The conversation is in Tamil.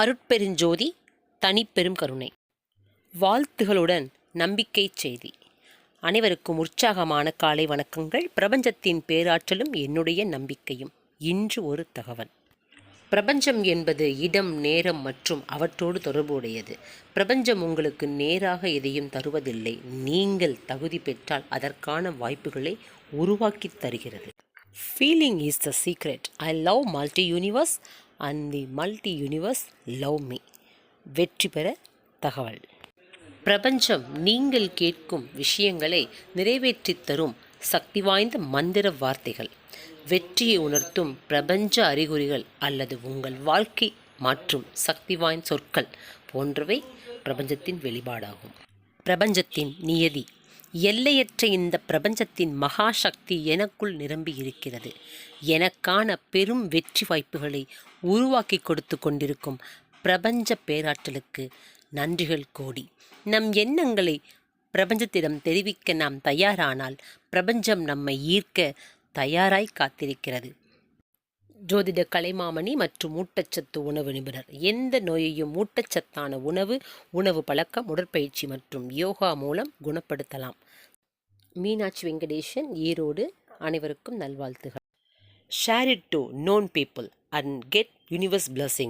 அருட்பெருஞ்சோதி தனிப்பெரும் கருணை. வாழ்த்துகளுடன் நம்பிக்கை செய்தி. அனைவருக்கும் உற்சாகமான காலை வணக்கங்கள். பிரபஞ்சத்தின் பேராற்றலும் என்னுடைய நம்பிக்கையும். இன்று ஒரு தகவல். பிரபஞ்சம் என்பது இடம் நேரம் மற்றும் அவற்றோடு தொடர்புடையது. பிரபஞ்சம் உங்களுக்கு நேராக எதையும் தருவதில்லை. நீங்கள் தகுதி பெற்றால் அதற்கான வாய்ப்புகளை உருவாக்கித் தருகிறது. Feeling is the secret I love multi universe and the multi universe love me வெற்றி பெற தகவல். பிரபஞ்சம் நீங்கள் கேட்கும் விஷயங்களை நிறைவேற்றி தரும் சக்தி வாய்ந்த மந்திர வார்த்தைகள். வெற்றியை உணர்த்தும் பிரபஞ்ச அறிகுறிகள் அல்லது உங்கள் வாழ்க்கை மற்றும் சக்தி வாய்ந்த சொற்கள் போன்றவை பிரபஞ்சத்தின் வெளிப்பாடாகும். பிரபஞ்சத்தின் நியதி எல்லையற்ற இந்த பிரபஞ்சத்தின் மகா சக்தி எனக்குள் நிரம்பி இருக்கிறது எனக்கான பெரும் வெற்றி வாய்ப்புகளை உருவாக்கி கொடுத்து கொண்டிருக்கும் பிரபஞ்ச பேராற்றலுக்கு நன்றிகள் கோடி. நம் எண்ணங்களை பிரபஞ்சத்திடம் தெரிவிக்க நாம் தயாரானால் பிரபஞ்சம் நம்மை ஈர்க்க தயாராய் காத்திருக்கிறது. ஜோதிட கலைமாமணி மற்றும் ஊட்டச்சத்து உணவு நிபுணர். எந்த நோயையும் ஊட்டச்சத்தான உணவு உணவு பழக்கம் உடற்பயிற்சி மற்றும் யோகா மூலம் குணப்படுத்தலாம். மீனாட்சி வெங்கடேசன் ஈரோடு. அனைவருக்கும் நல்வாழ்த்துகள். Share it to known people and get universe blessing